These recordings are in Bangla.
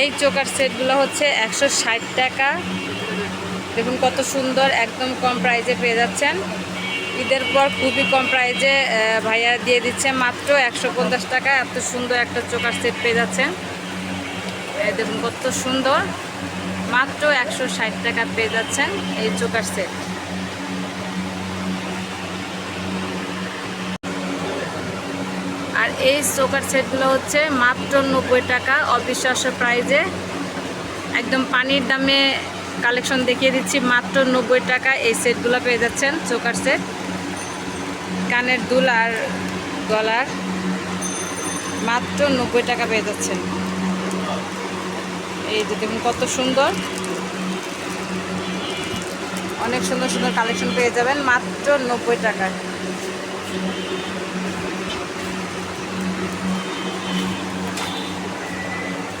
এই চোকার সেটগুলো হচ্ছে একশো ষাট টাকা। দেখুন কত সুন্দর, একদম কম প্রাইজে পেয়ে যাচ্ছেন। ঈদের পর খুবই কম প্রাইজে ভাইয়া দিয়ে দিচ্ছে মাত্র একশো পঞ্চাশ টাকা। এত সুন্দর একটা চোকার সেট পেয়ে যাচ্ছেন। দেখুন কত সুন্দর, মাত্র একশো ষাট টাকা পেয়ে যাচ্ছেন এই চোকার সেট। আর এই চোকার সেটগুলো হচ্ছে মাত্র নব্বই টাকা, অবিশ্বাস্য প্রাইজে একদম পানির দামে কালেকশন দেখিয়ে দিচ্ছি, মাত্র নব্বই টাকা এই সেটগুলো পেয়ে যাচ্ছেন চোকার সেট কানের দুল আর গলার মাত্র নব্বই টাকা পেয়ে যাচ্ছেন। এই যে দেখুন কত সুন্দর। অনেক সুন্দর সুন্দর কালেকশন পেয়ে যাবেন, মাত্র নব্বই টাকায়।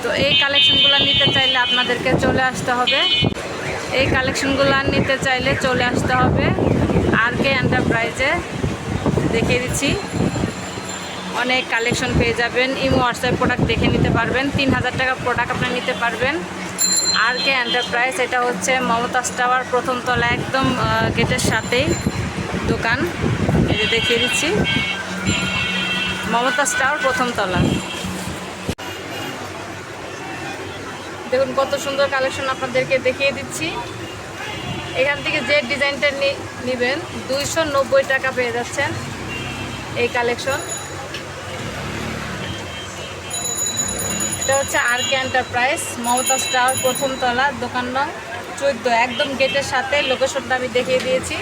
তো এই কালেকশনগুলো নিতে চাইলে আপনাদেরকে চলে আসতে হবে। এই কালেকশনগুলো নিতে চাইলে চলে আসতে হবে আর কে এন্টারপ্রাইজে। দেখিয়ে দিচ্ছি। অনেক কালেকশন পেয়ে যাবেন। ইমো, হোয়াটসঅ্যাপ প্রোডাক্ট দেখে নিতে পারবেন। তিন হাজার টাকা প্রোডাক্ট আপনি নিতে পারবেন। আর কে এন্টারপ্রাইজ, এটা হচ্ছে মমতাজ টাওয়ার প্রথম তলা, একদম গেটের সাথেই দোকান। এই যে দেখিয়ে দিচ্ছি। মমতাজ টাওয়ার প্রথম তলা। দেখুন কত সুন্দর কালেকশন আপনাদেরকে দেখিয়ে দিচ্ছি। এখান থেকে যে ডিজাইনটা নেবেন, দুইশো নব্বই টাকা পেয়ে যাচ্ছেন এই কালেকশন এটা হচ্ছে R K enterprise Momtaz tower প্রথম তলা, দোকান নং চোদ্দ, একদম গেটের সাথে লোকেশনটা আমি দেখিয়ে দিয়েছি।